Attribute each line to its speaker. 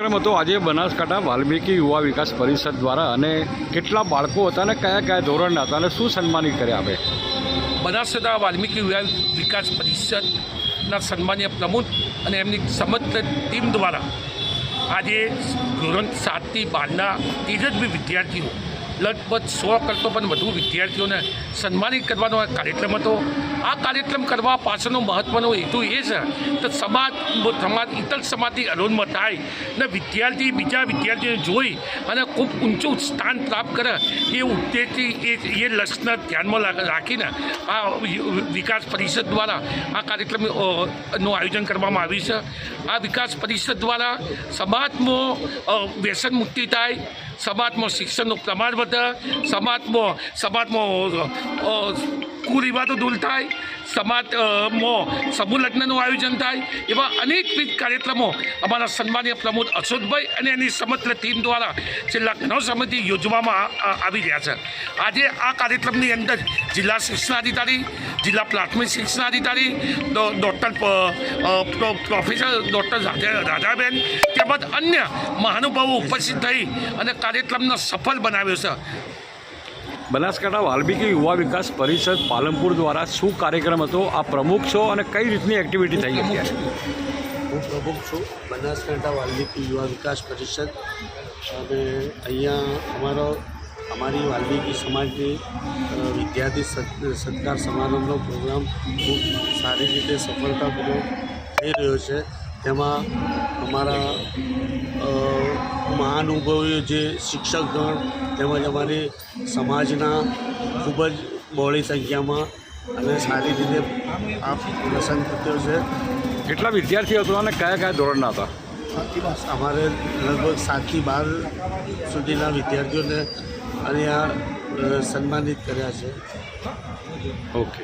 Speaker 1: કાર્યક્રમ હતો. આજે બનાસકાંઠા વાલ્મીકી યુવા વિકાસ પરિષદ દ્વારા અને કેટલા બાળકો હતા અને કયા કયા ધોરણના હતા અને શું સન્માનિત કર્યા આપણે
Speaker 2: બનાસકાંઠા વાલ્મીકી યુવા વિકાસ પરિષદના સન્માન્ય પ્રમુખ અને એમની સમગ્ર ટીમ દ્વારા આજે ધોરણ સાતથી બારના તેજસ્વી વિદ્યાર્થીઓ લગભગ સો કરતો પણ વધુ વિદ્યાર્થીઓને સન્માનિત કરવાનો આ કાર્યક્રમ હતો. આ કાર્યક્રમ કરવા પાછળનો મહત્ત્વનો હેતુ એ છે કે સમાજ સમાજ ઇતર સમાજથી અરોન્મ થાય ને વિદ્યાર્થી બીજા વિદ્યાર્થીઓને જોઈ અને ખૂબ ઊંચું સ્થાન પ્રાપ્ત કરે એ ઉદ્દેશથી એ એ લક્ષ્યને ધ્યાનમાં રાખીને આ વિકાસ પરિષદ દ્વારા આ કાર્યક્રમનું આયોજન કરવામાં આવ્યું છે. આ વિકાસ પરિષદ દ્વારા સમાજમાં વ્યસન મુક્તિ થાય સમાજમાં શિક્ષણનું પ્રમાણ વધે સમાજમાં સમાજમાં કુરિવાજો દૂર થાય સમાજમાં સમૂહ લગ્નનું આયોજન થાય એવા અનેકવિધ કાર્યક્રમો અમારા સન્માનીય પ્રમુખ અશોકભાઈ અને એની સમગ્ર ટીમ દ્વારા છેલ્લા ઘણા સમયથી યોજવામાં આવી રહ્યા છે. આજે આ કાર્યક્રમની અંદર જિલ્લા શિક્ષણાધિકારી જિલ્લા પ્રાથમિક શિક્ષણાધિકારી ડૉક્ટર પ્રોફેસર, ડૉક્ટર રાધાબેન તેમજ અન્ય મહાનુભાવો ઉપસ્થિત થઈ અને કાર્યક્રમને સફળ બનાવ્યો છે.
Speaker 1: બનાસકાંઠા વાલ્મીકી યુવા વિકાસ પરિષદ પાલનપુર દ્વારા શું કાર્યક્રમ હતો? આ પ્રમુખ છો અને કઈ રીતની એક્ટિવિટી થઈ અત્યારે
Speaker 3: હું પ્રમુખ છું બનાસકાંઠા વાલ્મીકી યુવા વિકાસ પરિષદ. અને અહીંયા અમારો, અમારી વાલ્મીકી સમાજની વિદ્યાર્થી સત્કાર સમારંભનો પ્રોગ્રામ ખૂબ સારી રીતે સફળતાપૂર્વક થઈ રહ્યો છે. તેમાં અમારા મહાનુભાવીઓ જે શિક્ષકગણ તેમજ અમારી સમાજના ખૂબ જ બહોળી સંખ્યામાં અને સારી રીતે આ પ્રસંગ થયો છે.
Speaker 1: કેટલા વિદ્યાર્થીઓ હતા અને કયા કયા ધોરણના હતા?
Speaker 3: અમારે લગભગ સાતથી બાર સુધીના વિદ્યાર્થીઓને અહીંયા સન્માનિત કર્યા છે.
Speaker 1: ઓકે.